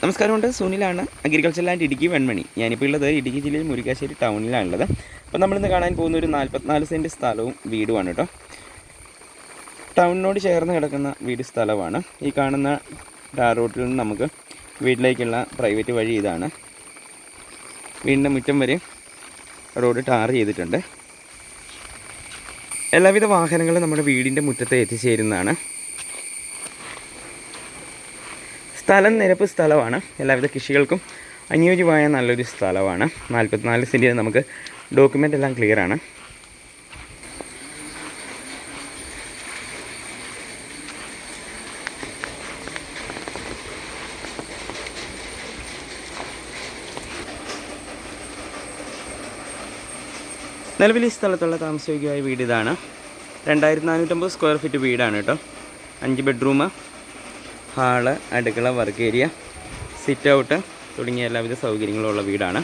നമസ്കാരമുണ്ട് സുനിലാണ് agriculture land Idukki Venmani. ഞാനിപ്പോൾ ഉള്ളത് ഇടുക്കി ജില്ലയിൽ മുരിക്കാശ്ശേരി ടൗണിലാണുള്ളത്. അപ്പോൾ നമ്മളിന്ന് കാണാൻ പോകുന്ന ഒരു നാൽപ്പത്തിനാല് സെന്റ് സ്ഥലവും വീടുമാണ് കേട്ടോ. ടൗണിനോട് ചേർന്ന് കിടക്കുന്ന വീട് സ്ഥലമാണ്. ഈ കാണുന്ന ടാർ റോട്ടിൽ നിന്ന് നമുക്ക് വീട്ടിലേക്കുള്ള പ്രൈവറ്റ് വഴി ഇതാണ്. വീടിന്റെ മുറ്റം വരെ റോഡ് ടാർ ചെയ്തിട്ടുണ്ട്. എല്ലാവിധ വാഹനങ്ങളും നമ്മുടെ വീടിന്റെ മുറ്റത്ത് എത്തിച്ചേരുന്നതാണ്. സ്ഥലം നിരപ്പ് സ്ഥലമാണ്. എല്ലാവിധ കൃഷികൾക്കും അനുയോജ്യമായ നല്ലൊരു സ്ഥലമാണ്. നാൽപ്പത്തിനാല് സെന്റിന് നമുക്ക് ഡോക്യുമെന്റ് എല്ലാം ക്ലിയർ ആണ്. നിലവിൽ ഈ സ്ഥലത്തുള്ള താമസയോഗ്യമായ വീട് ഇതാണ്. രണ്ടായിരത്തി നാനൂറ്റമ്പത് സ്ക്വയർ ഫീറ്റ് വീടാണ് കേട്ടോ. അഞ്ച് ബെഡ്റൂം ഹാൾ അടുക്കള വർക്ക് ഏരിയ സിറ്റ് ഔട്ട് തുടങ്ങിയ എല്ലാവിധ സൗകര്യങ്ങളുള്ള വീടാണ്.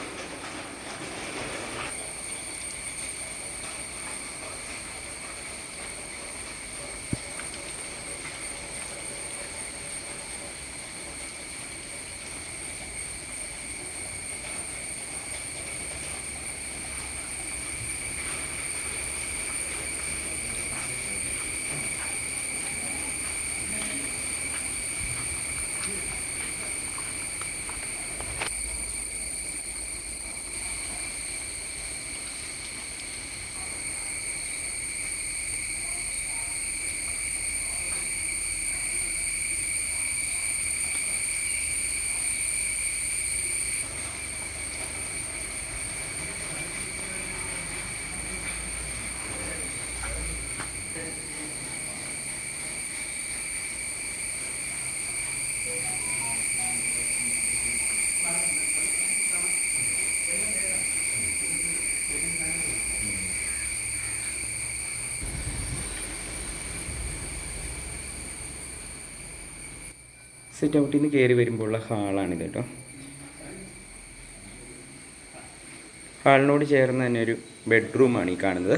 സിറ്റ് ഔട്ടിൽ നിന്ന് കയറി വരുമ്പോഴുള്ള ഹാളാണിത് കേട്ടോ. ഹാളിനോട് ചേർന്ന് തന്നെ ഒരു ബെഡ്റൂമാണ് ഈ കാണുന്നത്.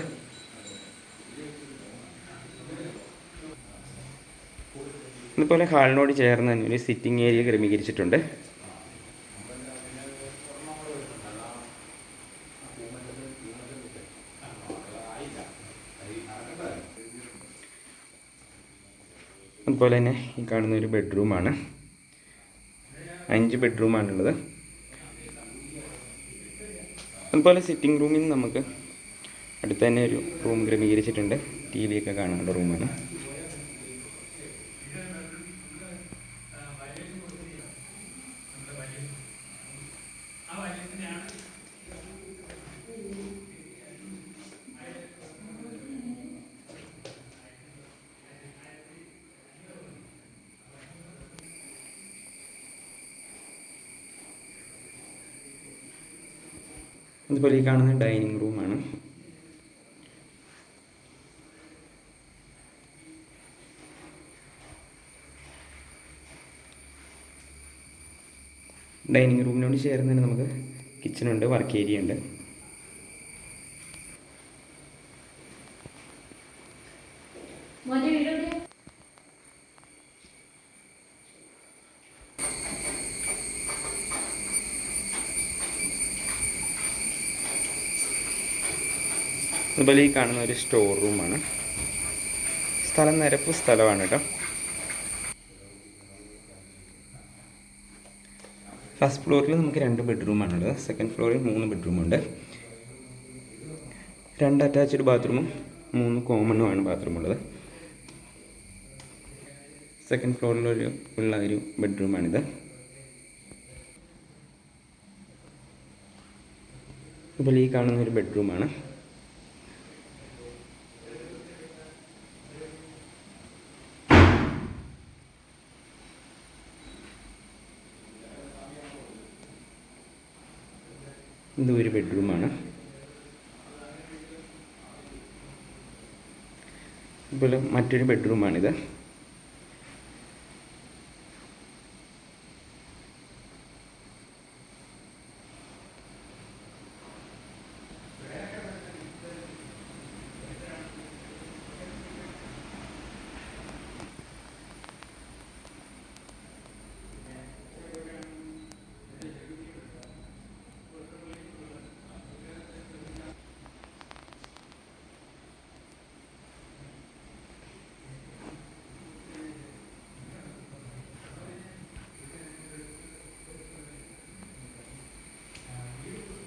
ഇതുപോലെ ഹാളിനോട് ചേർന്ന് തന്നെ ഒരു സിറ്റിംഗ് ഏരിയ ക്രമീകരിച്ചിട്ടുണ്ട്. അതുപോലെ തന്നെ ഈ കാണുന്ന ഒരു ബെഡ്റൂമാണ്. അഞ്ച് ബെഡ്റൂമാണുള്ളത്. അതുപോലെ സിറ്റിംഗ് റൂമിൽ നിന്ന് നമുക്ക് അടുത്ത് തന്നെ ഒരു റൂം ക്രമീകരിച്ചിട്ടുണ്ട്. ടി വി ഒക്കെ കാണാനുള്ള റൂമാണ്. അതുപോലെ ഈ കാണുന്ന ഡൈനിങ് റൂമാണ് ഡൈനിങ് റൂമിനോട് ചേർന്ന് തന്നെ നമുക്ക് കിച്ചണുണ്ട് വർക്ക് ഏരിയ ഉണ്ട് മോനെ വീടെവിടെയാ? അതുപോലെ ഈ കാണുന്ന ഒരു സ്റ്റോർ റൂമാണ് സ്ഥലം നിരപ്പ് സ്ഥലമാണ് കേട്ടോ. ഫസ്റ്റ് ഫ്ലോറിൽ നമുക്ക് രണ്ട് ബെഡ്റൂമാണുള്ളത് സെക്കൻഡ് ഫ്ലോറിൽ മൂന്ന് ബെഡ്റൂമുണ്ട് രണ്ട് അറ്റാച്ച്ഡ് ബാത്റൂമും മൂന്ന് കോമണുമാണ് ബാത്റൂം ഉള്ളത്. സെക്കൻഡ് ഫ്ലോറിലൊരു ഉള്ള ഒരു ബെഡ്റൂമാണിത് അതുപോലെ ഈ കാണുന്ന ഒരു ബെഡ്റൂമാണ് ഇത് ഒരു ബെഡ്റൂമാണ്. അതുപോലെ മറ്റൊരു ബെഡ്റൂമാണിത്.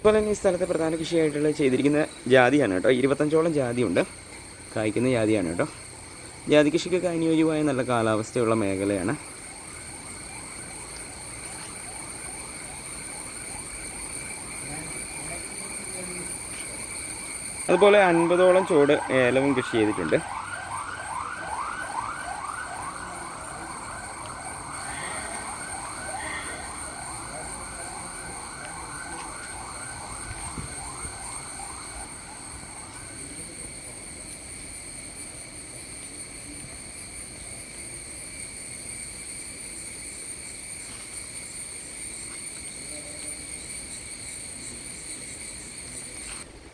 അതുപോലെ തന്നെ ഈ സ്ഥലത്തെ പ്രധാന കൃഷിയായിട്ടുള്ള ചെയ്തിരിക്കുന്ന ജാതിയാണ് കേട്ടോ. ഇരുപത്തഞ്ചോളം ജാതിയുണ്ട്. കായ്ക്കുന്ന ജാതിയാണ് കേട്ടോ. ജാതി കൃഷിക്കൊക്കെ അനുയോജ്യമായ നല്ല കാലാവസ്ഥയുള്ള മേഖലയാണ്. അതുപോലെ അൻപതോളം ചുവട് ഏലവും കൃഷി ചെയ്തിട്ടുണ്ട്.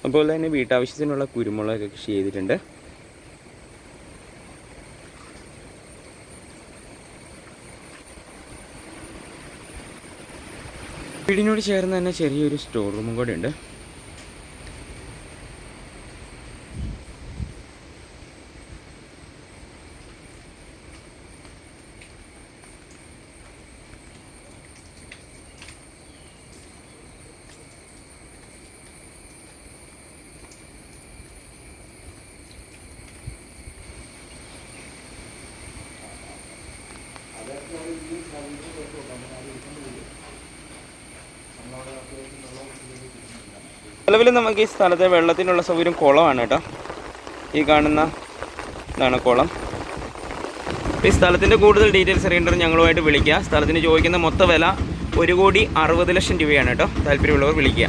അതുപോലെ തന്നെ വീട്ടാവശ്യത്തിനുള്ള കുരുമുളക് കൃഷി ചെയ്തിട്ടുണ്ട്. വീടിനോട് ചേർന്ന് തന്നെ ചെറിയൊരു സ്റ്റോർ റൂമും കൂടെ ഉണ്ട്. നിലവിൽ നമുക്ക് ഈ സ്ഥലത്തെ വെള്ളത്തിനുള്ള സൗകര്യം കുളമാണ് കേട്ടോ. ഈ കാണുന്ന ഇതാണ് കുളം. ഈ സ്ഥലത്തിന്റെ കൂടുതൽ ഡീറ്റെയിൽസ് അറിയേണ്ടത് ഞങ്ങളുമായിട്ട് വിളിക്കുക. സ്ഥലത്തിന് ചോദിക്കുന്ന മൊത്ത വില ഒരു കോടി അറുപത് ലക്ഷം രൂപയാണ് കേട്ടോ. താല്പര്യമുള്ളവർ വിളിക്കുക.